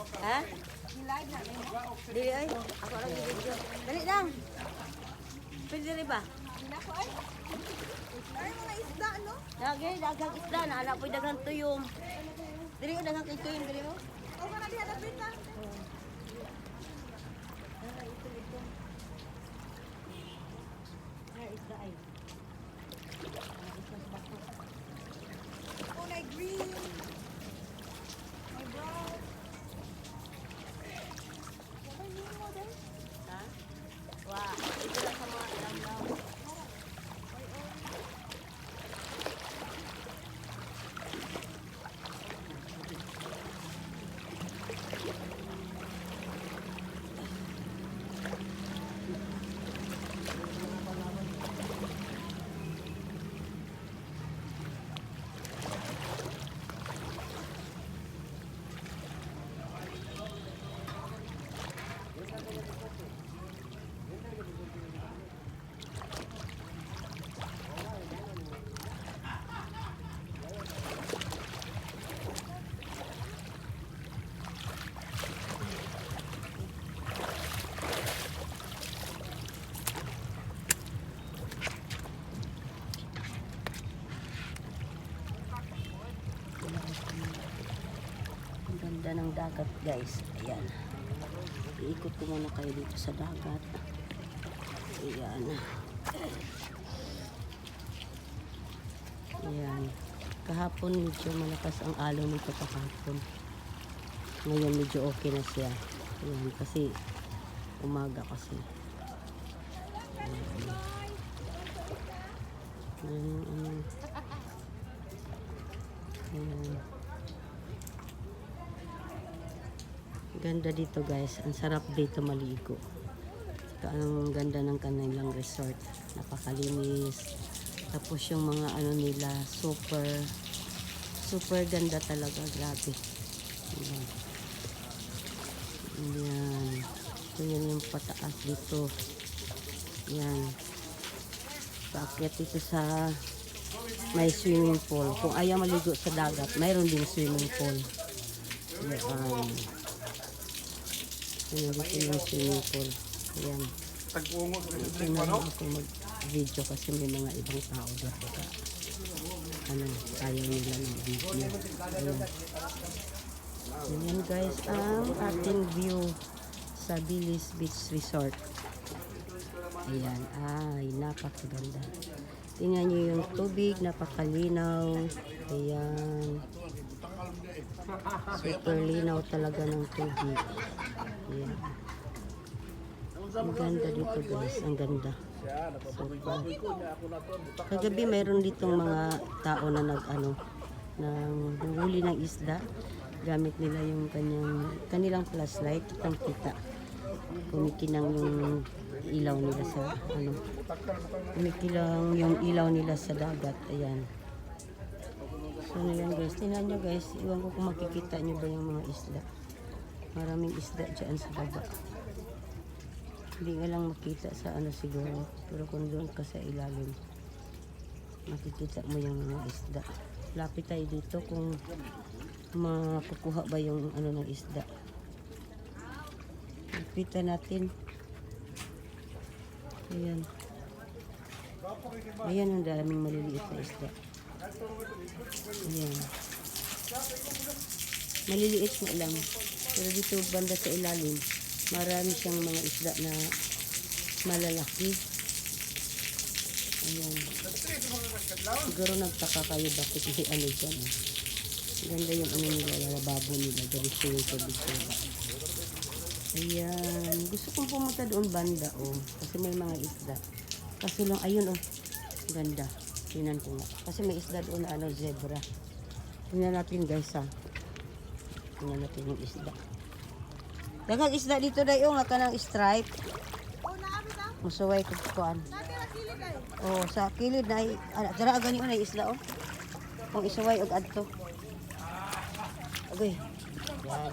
Ha? Dili ay. Ako lang i-video. Dali lang. Pwede rin ba? Ay, mga isda, no? Lagi, dagang isda na. Anak po'y dagang tuyong. Dili ko dagang tuyong. Dili mo? O, ka na diha lapit na. Ah, ito, ito. Ah, isda ay. Ah, isda sa bako. O, na green. May brown. Okay, hindi mo din. Ha? Wah, ito lang sa mga lamlaw. Ang ganda ng dagat guys. Ayan. Iikot ko muna kayo dito sa dagat. Ayan. Ayan. Kahapon medyo malakas ang alon nito kahapon. Ngayon medyo okay na siya. Ayan. Kasi umaga kasi. Ayan. Ayan. Ayan. Ayan. Ganda dito guys. Ang sarap dito maligo. Saka ang ganda ng kanilang resort. Napakalinis. Tapos yung mga ano nila, super, super ganda talaga. Grabe. Ayan. Ayan. Ito yan yung pataas dito. Ayan. Paakyat dito sa may swimming pool. Kung ayaw maligo sa dagat, mayroon din swimming pool. Ayan. Ayan, dito yung swimming pool. Ayan. Na lang ako mag-video kasi may mga ibang tao dito ka. Ano, ayaw nila ng video. Ayan. Ayan guys, ang ating view sa Bilis Beach Resort. Ayan, ay napakaganda. Tingnan nyo yung tubig, napakalinaw. Ayan. Super linaw talaga ng tubig. Ayan. Ang ganda dito guys, ang ganda. Super. Kagabi mayroon ditong mga tao na nag ano, nang huli ng isda. Gamit nila yung kanyang, kanilang flashlight, kitang kita. Kumikinang yung ilaw nila sa ano, kumikilang yung ilaw nila sa dagat. Ayan. So ano yan guys, tingnan nyo guys, iwan ko kung makikita nyo ba yung mga isda. Maraming isda dyan sa baba. Hindi nga lang makita sa ano siguro. Pero kung doon ka sa ilalim, makikita mo yung mga isda. Lapit tayo dito kung makukuha ba yung ano ng isda. Lapitan natin. Ayan. Ayan ang daming maliliit na isda. Ayan. Maliliit na lang. Pero dito banda sa ilalim, marami siyang mga isda na malalaki. Ayan. Siguro nagtaka kayo bakit may ano dyan. Eh. Ganda yung ano nila, yung lababo nila. Diretso yung tubig baba. Ayan. Gusto kong pumunta doon banda, oh. Kasi may mga isda. Kaso lang, ayun, oh. Ganda. Tingnan ko nga. Kasi may isda doon na ano, zebra. Tingnan natin, guys, ha. Tingnan natin yung isda. Daghang isda dito dayo nga kanang stripe. O, naabit na. Musuway ko kuan. Oh, sa kilid na ay ana dara gani na isda oh. Kung isuway og adto. Agoy. Yan.